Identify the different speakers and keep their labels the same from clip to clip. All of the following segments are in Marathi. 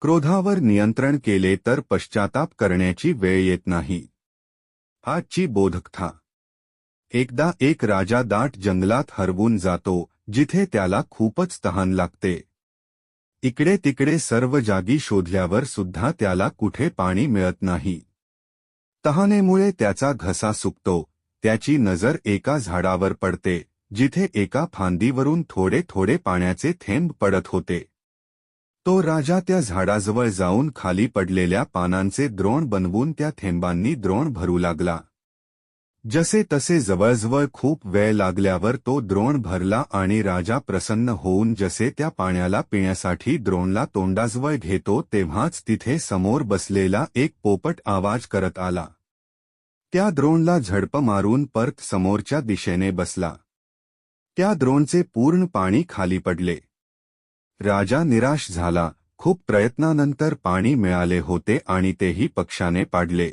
Speaker 1: क्रोधावर नियंत्रण केले तर पश्चाताप करण्याची वेळ येत नाही. आजची बोधकथा. एकदा एक राजा दाट जंगलात हरवून जातो जिथे त्याला खूपच तहान लागते. इकडे तिकडे सर्व जागी शोधल्यावर सुद्धा त्याला कुठे पाणी मिळत नाही. तहानेमुळे त्याचा घसा सुकतो त्याची नजर एका झाडावर पडते जिथे एका फांदीवरून थोडे थोडे पाण्याचे थेंब पडत होते. तो राजा त्या झाडाजवळ जाऊन खाली पडलेल्या पानांचे द्रोण बनवून त्या थेंबांनी द्रोण भरू लागला. जसे तसे जवळजवळ खूप वेळ लागल्यावर तो द्रोण भरला आणि राजा प्रसन्न होऊन जसे त्या पाण्याला पिण्यासाठी द्रोणला तोंडाजवळ घेतो तेव्हाच तिथे समोर बसलेला एक पोपट आवाज करत आला. त्या द्रोणला झडप मारून परत समोरच्या दिशेने बसला. त्या द्रोणचे पूर्ण पाणी खाली पडले. राजा निराश झाला. खूप प्रयत्नानंतर पाणी मिळाले होते आणि तेही पक्षाने पाडले.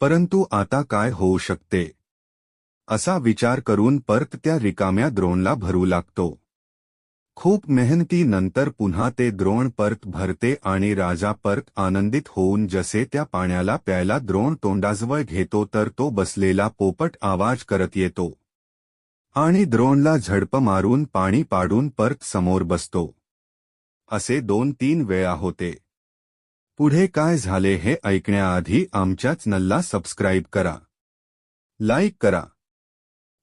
Speaker 1: परंतु आता काय होऊ शकते? असा विचार करून परत त्या रिकाम्या द्रोणला भरू लागतो. खूप मेहनतीनंतर पुन्हा ते द्रोण परत भरते आणि राजा परत आनंदित होऊन जसे त्या पाण्याला प्यायला द्रोण तोंडाजवळ घेतो तर तो बसलेला पोपट आवाज करत येतो. आणि द्रोणला झडप मारून पाणी पाडून पर्क समोर बसतो. असे दोन तीन वेळा होते. पुढे काय झाले हे ऐकण्याआधी आमच्याच नल्ला सबस्क्राईब करा. लाईक करा.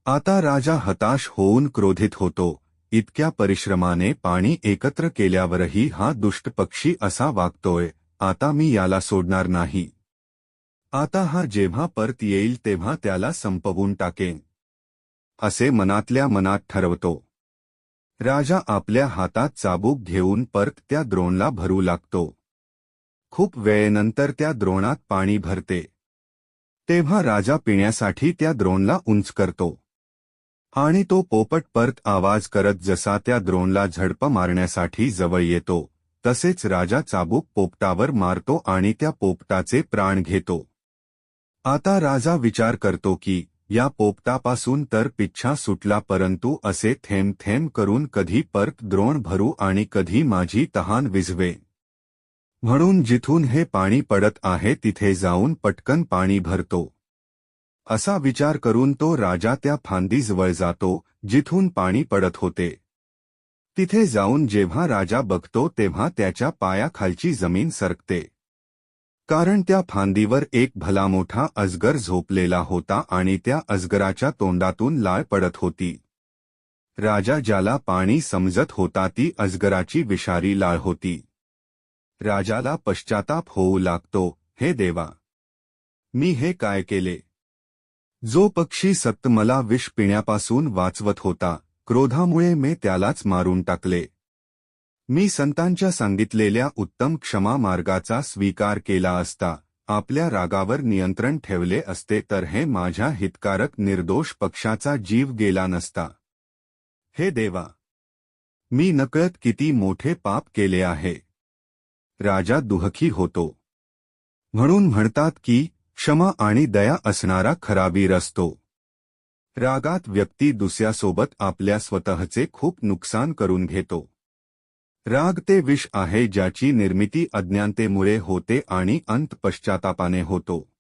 Speaker 1: आता राजा हताश होऊन क्रोधित होतो. इतक्या परिश्रमाने पाणी एकत्र केल्यावरही हा दुष्ट पक्षी असा वागतोय. आता मी याला सोडणार नाही. आता हा जेव्हा परत येईल तेव्हा त्याला संपवून टाकेन. असे मनातल्या मनात ठरवतो. राजा आपल्या हातात चाबूक घेऊन परत त्या द्रोणला भरू लागतो. खूप वेळेनंतर त्या द्रोणात पाणी भरते. तेव्हा राजा पिण्यासाठी त्या द्रोणला उंच करतो. आणि तो पोपट परत आवाज करत जसा त्या द्रोणला झडप मारण्यासाठी जवळ येतो तसेच राजा चाबूक पोपटावर मारतो आणि त्या पोपटाचे प्राण घेतो. आता राजा विचार करतो की या पोपटापासून तर पिच्छा सुटला परंतु असे थेंब थेंब करून कधी परत द्रोण भरू आणि कधी माझी तहान विझवे. म्हणून जिथून हे पाणी पडत आहे तिथे जाऊन पटकन पाणी भरतो. असा विचार करून तो राजा त्या फांदीजवळ जातो जिथून पाणी पडत होते. तिथे जाऊन जेव्हा राजा बघतो तेव्हा त्याच्या पायाखालची जमीन सरकते. कारण त्या फांदीवर एक भला मोठा अजगर झोपलेला होता आणि त्या अजगराच्या तोंडातून लाळ पडत होती. राजा ज्याला पाणी समजत होता ती अजगराची विषारी लाळ होती. राजाला पश्चाताप होऊ लागतो हे देवा! मी हे काय केले? जो पक्षी सत्त मला विष पिण्यापासून वाचवत होता क्रोधामुळे मी त्यालाच मारून टाकले. मी संतांच्या सांगितलेल्या उत्तम क्षमा मार्गाचा स्वीकार केला असता आपल्या रागावर नियंत्रण ठेवले असते तर हे माझ्या हितकारक निर्दोष पक्षाचा जीव गेला नसता. हे देवा! मी नकळत किती मोठे पाप केले आहे. राजा दुहखी होतो. म्हणून म्हणतात की क्षमा आणि दया असणारा खराबीर असतो. रागात व्यक्ती दुसऱ्यासोबत आपल्या स्वतःचे खूप नुकसान करून घेतो. राग ते विष आहे ज्याची निर्मिती अज्ञानतेमुळे होते आणि अंत पश्चातापाने होतो.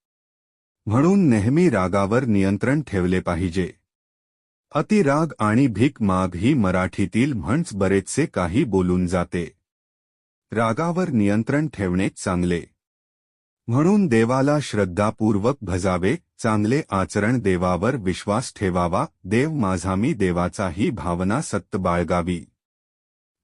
Speaker 1: म्हणून नेहमी रागावर नियंत्रण ठेवले पाहिजे. अतिराग आणि भीक माग ही मराठीतील म्हणच बरेचसे काही बोलून जाते. रागावर नियंत्रण ठेवणे चांगले. म्हणून देवाला श्रद्धापूर्वक भजावे चांगले आचरण देवावर विश्वास ठेवावा देव माझा मी देवाचा ही भावना सत्त बाळगावी.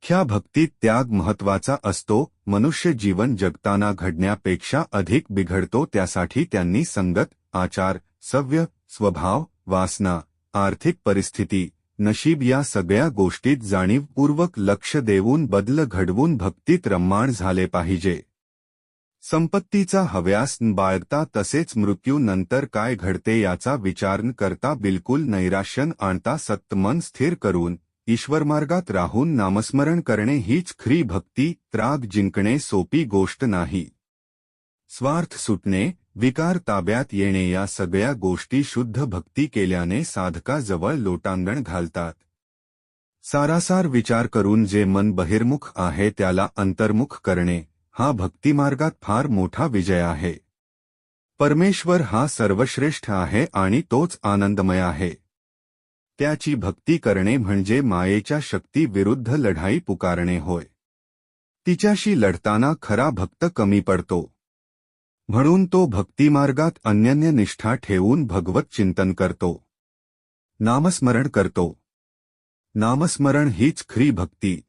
Speaker 1: ख्या भक्तीत त्याग महत्त्वाचा असतो. मनुष्य जीवन जगताना घडण्यापेक्षा अधिक बिघडतो त्यासाठी त्यांनी संगत आचार सव्य स्वभाव वासना आर्थिक परिस्थिती नशीब या सगळ्या गोष्टीत जाणीवपूर्वक लक्ष देऊन बदल घडवून भक्तीत रम्माण झाले पाहिजे. संपत्तीचा हव्यास बाळगता तसेच मृत्यूनंतर काय घडते याचा विचार न करता बिलकुल नैराश्यन आणता सत्मन स्थिर करून ईश्वरमार्गात राहून नामस्मरण करणे हीच खरी भक्ती त्राग जिंकणे सोपी गोष्ट नाही. स्वार्थ सुटणे विकार ताब्यात येणे या सगळ्या गोष्टी शुद्ध भक्ती केल्याने साधकाजवळ लोटांगण घालतात. सारासार विचार करून जे मन बहिर्मुख आहे त्याला अंतर्मुख करणे हा भक्तिमार्गात फार मोठा विजय आहे. परमेश्वर हा सर्वश्रेष्ठ आहे आणि तोच आनंदमय आहे. त्याची भक्ती करणे म्हणजे मायेच्या शक्ती विरुद्ध लढाई पुकारणे होय. तिच्याशी लढताना खरा भक्त कमी पडतो. म्हणून तो भक्तिमार्गात अन्यन्य निष्ठा ठेवून भगवत चिंतन करतो. नामस्मरण करतो. नामस्मरण हीच खरी भक्ती.